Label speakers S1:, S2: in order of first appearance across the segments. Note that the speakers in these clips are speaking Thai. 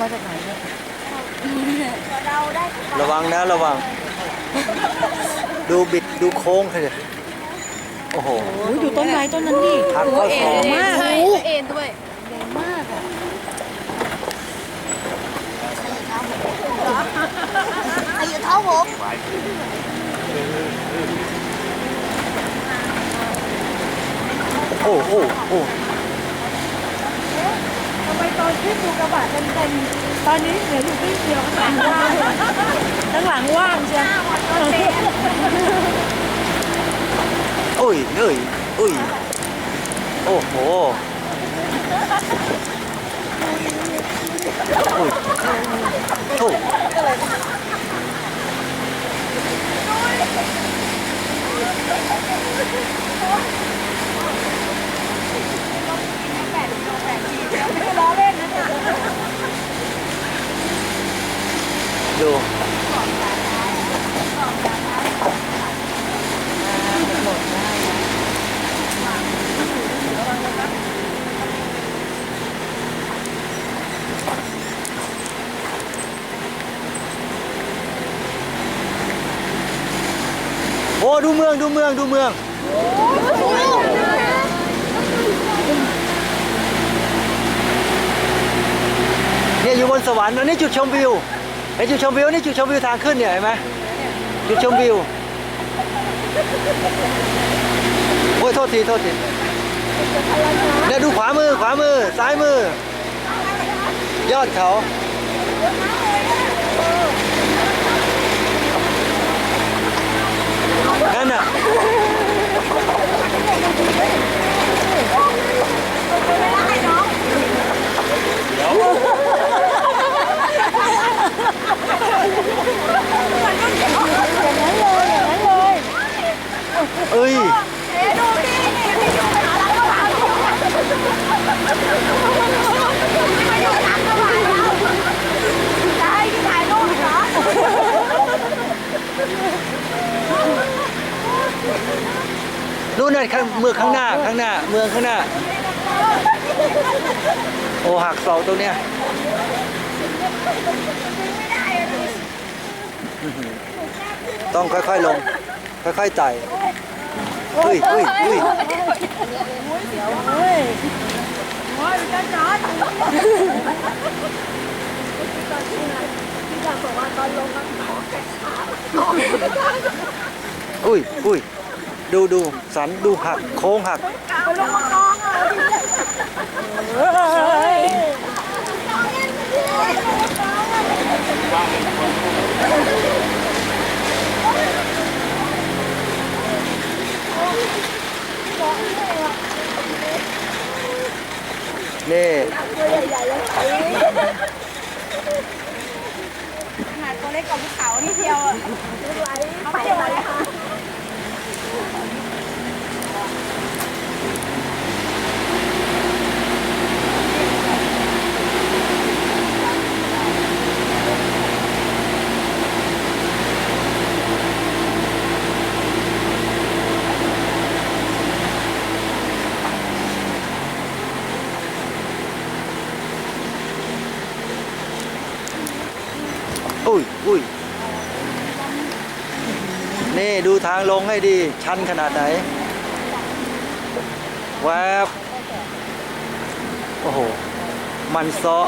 S1: มาจากไหนเนี่ย
S2: เราได้
S3: ระวังนะระวัง ดูบิดดูโค้งเลยโอ้โห
S1: โอ้ยดูต้นไม้ต้นนั้นดิ
S3: ทัก
S1: โอ้
S3: เข้า
S1: เอ็
S3: คอ
S1: นมาก
S2: ใช่เอ็นด้วย
S1: แรงมากอะ
S2: อายุเท่าผม
S3: โอ้โอ้โอ้
S1: ทำไมตอน ที่ดูกระบะเต็มๆตอนนี้เหลืออยู่ที่เดียวข้างหลังว่างข้างหลังว่างใช่ไหม
S3: อุ้ยเอ้ยอุ้ยโอ้โหอุ้ยโอ้ดูโอ้ ดูเมืองดูเมืองดูเมือง เนี่ยอยู่บนสวรรค์อันนี้จุดชมวิวไอจุดชมวิวนี่จุดชมวิวทางขึ้นเนี่ยเห็นไหมจุดชมวิวโอ้ยโทษทีโทษทีเนี่ยดูขวามือขวามือซ้ายมือ ยอดเขานั่นน่ะเอ้ย
S2: เอ๊ะดูดินี่ไม่อยู่หาเราก็ผ่านไม่อยู่ทางก็ผ่านเราจะให้ที่ถ่ายรูปเหรอ
S3: นู่นนั่นข้างเมืองข้างหน้าข้างหน้า เมืองข้างหน้า โอ้หักเสาตรงเนี้ยต้องค่อยๆลง ค่อยๆไต่อุ้ยอุ้ยอุ้ย
S1: เฮ้ย
S2: โอ้ยมันจะจอด
S3: อุ้ยอุ้ย ดูดูสันดูหักโค้งหัก
S2: ไปลงมากองอะ
S1: เฮ้ย
S3: นี่
S2: ขนาดตัวเล็กกว่าภูเขานี่เดียวอะเขาไปไหนคะ
S3: อุ้ยอุ้ยนี่ดูทางลงให้ดี ชันขนาดไหนแวบโอ้โห มันเซาะ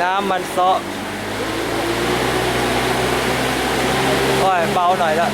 S3: น้ำมันเซาะโอ้ยเบาหน่อยละ